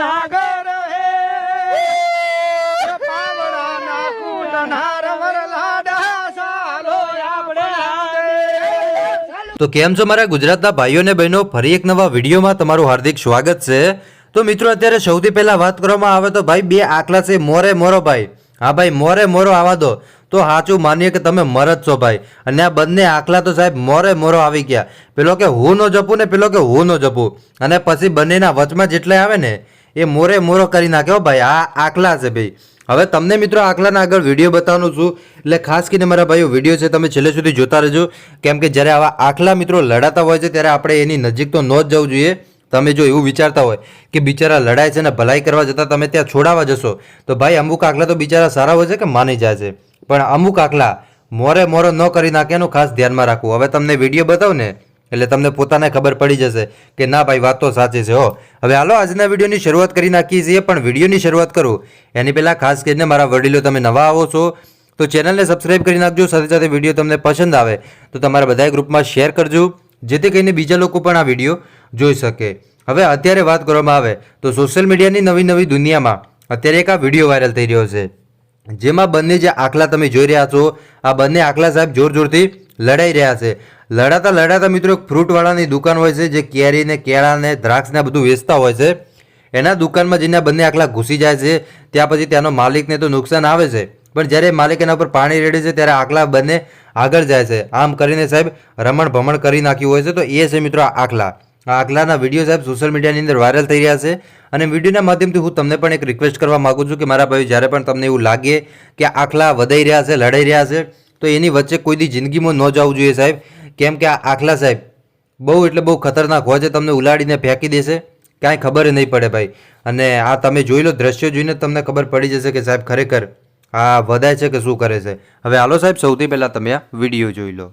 નાગર હે પાવડા ના કુલનાર વરલાડા સાલો આપણે તો કેમ છો મારા ગુજરાતના ભાઈઓ ને બહેનો? ફરી એક નવા વિડીયોમાં તમારું હાર્દિક સ્વાગત છે. તો મિત્રો અત્યારે સૌથી પહેલા વાત કરવામાં આવે તો ભાઈ બે આકલા છે. મોરે મોરો ભાઈ. હા ભાઈ મોરે મોરો આવા દો. તો સાચું માનીએ કે તમે મરદ છો ભાઈ. અને આ બંને આખલા તો સાહેબ મોરે મોરો આવી ગયા. પેલો કે હું ન જપું ને પેલો કે હું ન જપું. અને પછી બંનેના વચમાં જેટલા આવે ને એ મોરે મોરો કરી નાખ્યો, ભાઈ, આ આકલા છે ભાઈ. હવે તમને મિત્રો આકલાના આગળ વીડિયો બતાવવાનું છું, એટલે ખાસ કરીને મારા ભાઈઓ, વીડિયો છે તમે છેલ્લે સુધી જોતા રહેજો. કેમ કે જ્યારે આવા આકલા મિત્રો લડાતા હોય છે, ત્યારે આપણે એની નજીક તો ન જ જવું જોઈએ. તમે જો એવું વિચારતા હોય કે બિચારા લડાય છે ને ભલાઈ કરવા જતાં તમે ત્યાં છોડાવવા જશો, તો ભાઈ, અમુક આકલા તો બિચારા સારા હોય છે કે માની જાય છે. પણ અમુક આકલા મોરે મોરો ન કરી નાખે એનું ખાસ ધ્યાનમાં રાખવું. હવે તમને વીડિયો બતાવું ને એટલે તમને પોતાને ખબર પડી જશે કે ના ભાઈ, વાત તો સાચી છે, હો. હવે હાલો, આજના વિડીયોની શરૂઆત કરી નાખીએ છીએ, પણ વિડીયોની શરૂઆત કરું. એની પહેલાં ખાસ કરીને મારા વડીલો તમે નવા આવો છો, તો ચેનલને સબસ્ક્રાઈબ કરી નાખજો, સાથે સાથે વીડિયો તમને પસંદ આવે, તો તમારા બધા ગ્રુપમાં શેર કરજો, જેથી કરીને બીજા લોકો પણ આ વીડિયો જોઈ શકે. હવે અત્યારે વાત કરવામાં આવે, તો સોશિયલ મીડિયાની નવી નવી દુનિયામાં અત્યારે એક આ વીડિયો વાયરલ થઈ રહ્યો છે, જેમાં બંને જે આખલા તમે જોઈ રહ્યા છો, આ બંને આખલા સાહેબ જોર જોરથી લડાઈ રહ્યા છે. લડાતા લડાતા મિત્રો એક ફ્રૂટવાળાની દુકાન હોય છે, જે કેરીને, કેળાને કેળા ને દ્રાક્ષ ને આ બધું વેચતા હોય છે. એના દુકાનમાં જઈને બંને આખલા ઘૂસી જાય છે. ત્યાં પછી ત્યાંનો માલિકને તો નુકસાન આવે છે. પણ જ્યારે માલિક એના ઉપર પાણી રેડે છે, ત્યારે આખલા બંને આગળ જાય છે. આમ કરીને સાહેબ રમણ ભમણ કરી નાખ્યું હોય છે. તો એ છે મિત્રો આખલા. આ આખલાના વીડિયો સાહેબ સોશિયલ મીડિયાની અંદર વાયરલ થઈ રહ્યા છે. અને વિડીયોના માધ્યમથી હું તમને પણ એક રિક્વેસ્ટ કરવા માગું છું કે મારા ભાઈ જ્યારે પણ તમને એવું લાગે કે આખલા વધાઈ રહ્યા છે, લડાઈ રહ્યા છે, તો એની વચ્ચે કોઈ દી જિંદગીમાં ન જવું જોઈએ સાહેબ. કેમ કે આ આખલા સાહેબ, બહુ એટલે બહુ ખતરનાક હોય છે, તમને ઉલાડીને ફેંકી દેશે, કાંઈ ખબર નહીં પડે ભાઈ. અને આ તમે જોઈ લો, દ્રશ્યો જોઈને તમને ખબર પડી જશે કે સાહેબ ખરેખર આ વધાય છે કે શું કરે છે. હવે હાલો સાહેબ, સૌથી પહેલાં તમે આ વીડિયો જોઈ લો.